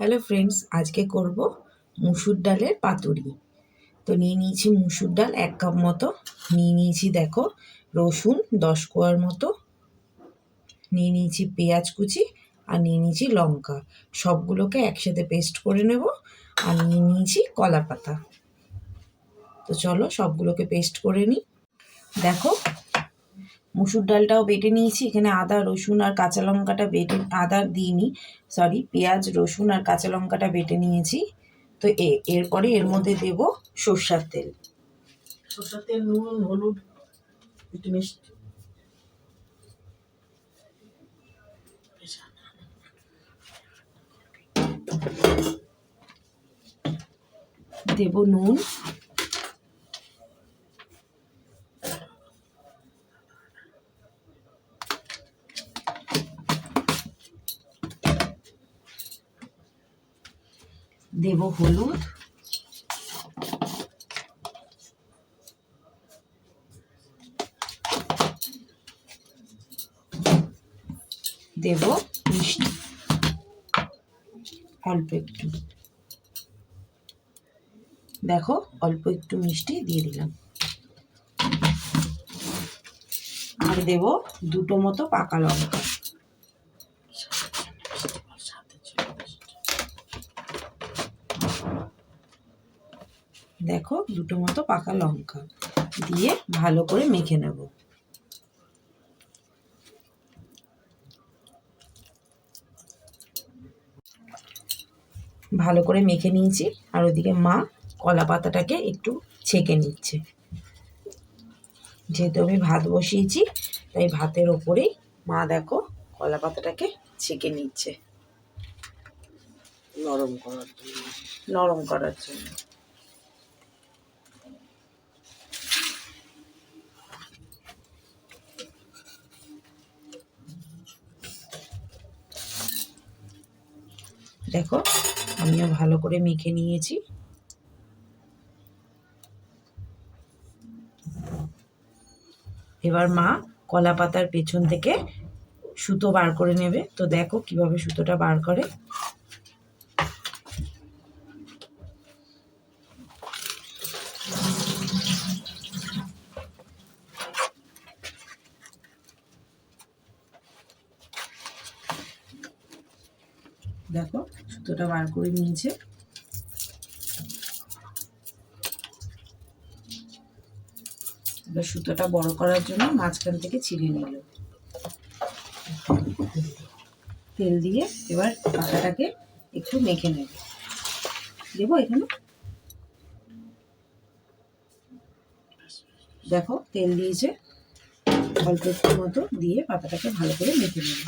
Hello friends আজকে করব মুসুর ডালের পাতুরি। তো নিয়ে নিয়েছি মুসুর ডাল এক কাপ মতো। নিয়ে নিয়েছি দেখো রসুন দশ কোয়ার মতো। নিয়ে নিয়েছি পেঁয়াজ কুচি আর নিয়ে নিয়েছি লঙ্কা। সবগুলোকে একসাথে পেস্ট করে নেব আর নিয়ে নিয়েছি কলা পাতা তো চলো সবগুলোকে পেস্ট করে নিই। দেখো মুসুর ডালটাও বেটে নিয়েছি। এখানে আদা রসুন আর কাঁচা লঙ্কাটা বেটে আদা দিইনি সরি পেঁয়াজ রসুন আর কাঁচা লঙ্কাটা বেটে নিয়েছি। তো এ এরপরে এর মধ্যে দেব সর্ষার তেল। সরষের তেল নুন হলুদ একটু মিষ্টি। দেব নুন। দেব হলুদ। দেব মিষ্টি। অল্প একটু। দেখো, অল্প একটু মিষ্টি দিয়ে দিলাম। আর দেব দুটো মতো পাকা লঙ্কা। দেখো দুটো মতো পাকা লঙ্কা দিয়ে ভালো করে মেখে নেব। ভালো করে মেখে নিয়েছি। আর ওদিকে মা কলা পাতাটাকে একটু ছেঁকে নিচ্ছে। যেহেতু আমি ভাত বসিয়েছি তাই ভাতের ওপরেই মা দেখো কলা পাতাটাকে ছেঁকে নিচ্ছে। নরম করার জন্য। নরম করার জন্য। দেখো, আমিও ভালো করে মেখে নিয়েছি। এবার মা কলা পাতার পেছন থেকে সুতো বার করে নেবে। তো দেখো কীভাবে সুতোটা বার করে। দেখো, সুতোটা বার করে নিয়েছে। এবার সুতোটা বড় করার জন্য মাঝখান থেকে ছিঁড়ে নিল। তেল দিয়ে এবার পাতাটাকে একটু মেখে নেবে। দেবো এখানে? দেখো, তেল দিয়েছে। অল্প একটু মতো দিয়ে পাতাটাকে ভালো করে মেখে নেবে।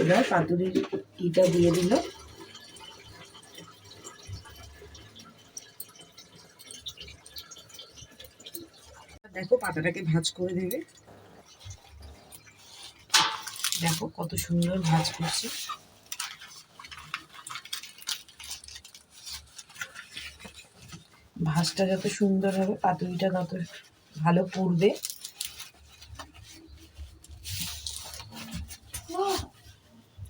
এবার পাতুরির ইটা দিয়ে দিল। দেখো পাতাটাকে ভাজ করে দেবে। দেখো কত সুন্দর ভাজ করছে। ভাজটা যত সুন্দর হবে, পাতুরিটা তত ভালো পুড়বে।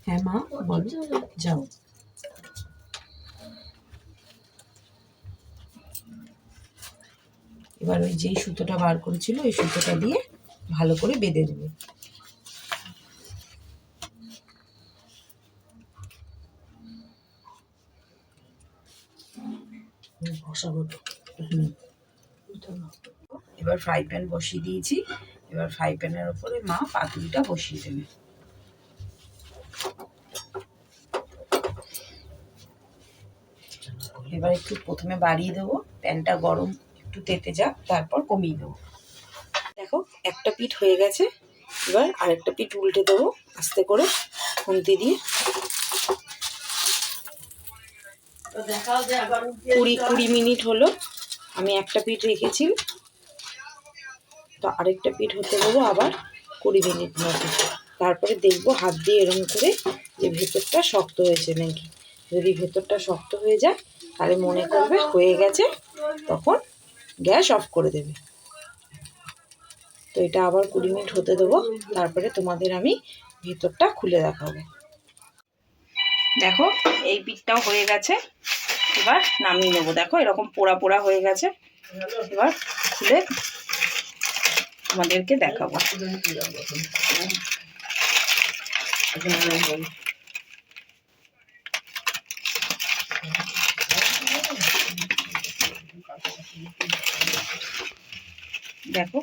হ্যাঁ মা, বলো, যাও। এবার ওই যেই সুতোটা বার করেছিল, ওই সুতোটা দিয়ে ভালো করে বেঁধে দেবে না। এবার ফ্রাই প্যান বসিয়ে দিয়েছি। এবার ফ্রাই প্যানের ওপরে মা পাতুরিটা বসিয়ে দেবে। এবার একটু প্রথমে বাড়িয়ে দেবো। প্যানটা গরম, একটু তেতে যাক, তারপর কমিয়ে দেবো। দেখো, একটা পিঠ হয়ে গেছে। এবার আরেকটা পিঠ উল্টে দেবো, আস্তে করে খুন্তি দিয়ে। কুড়ি কুড়ি মিনিট হলো। আমি একটা পিঠ রেখেছি। তো আরেকটা পিঠ হতে দেবো আবার কুড়ি মিনিট মতো। তারপরে দেখব হাত দিয়ে এরম করে যে ভেতরটা শক্ত হয়েছে নাকি। যদি ভেতরটা শক্ত হয়ে যায় তাহলে মনে করবে হয়ে গেছে তখন গ্যাস অফ করে দেবে। তো এটা আবার কুড়ি মিনিট হতে দেবো। তারপরে তোমাদের আমি ভেতরটা খুলে দেখাবো। দেখো, এই পিঠটাও হয়ে গেছে। এবার নামিয়ে নেব। দেখো, এরকম পোড়া পোড়া হয়ে গেছে। এবার খুলে আমাদেরকে দেখাবো। দেখো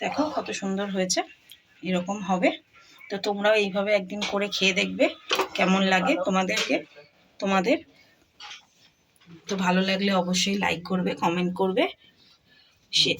দেখো কত সুন্দর হয়েছে, এরকম হবে। তো তোমরাও এইভাবে একদিন করে খেয়ে দেখবে, কেমন লাগে তোমাদেরকে। তোমাদের তো ভালো লাগলে অবশ্যই লাইক করবে কমেন্ট করবে। সে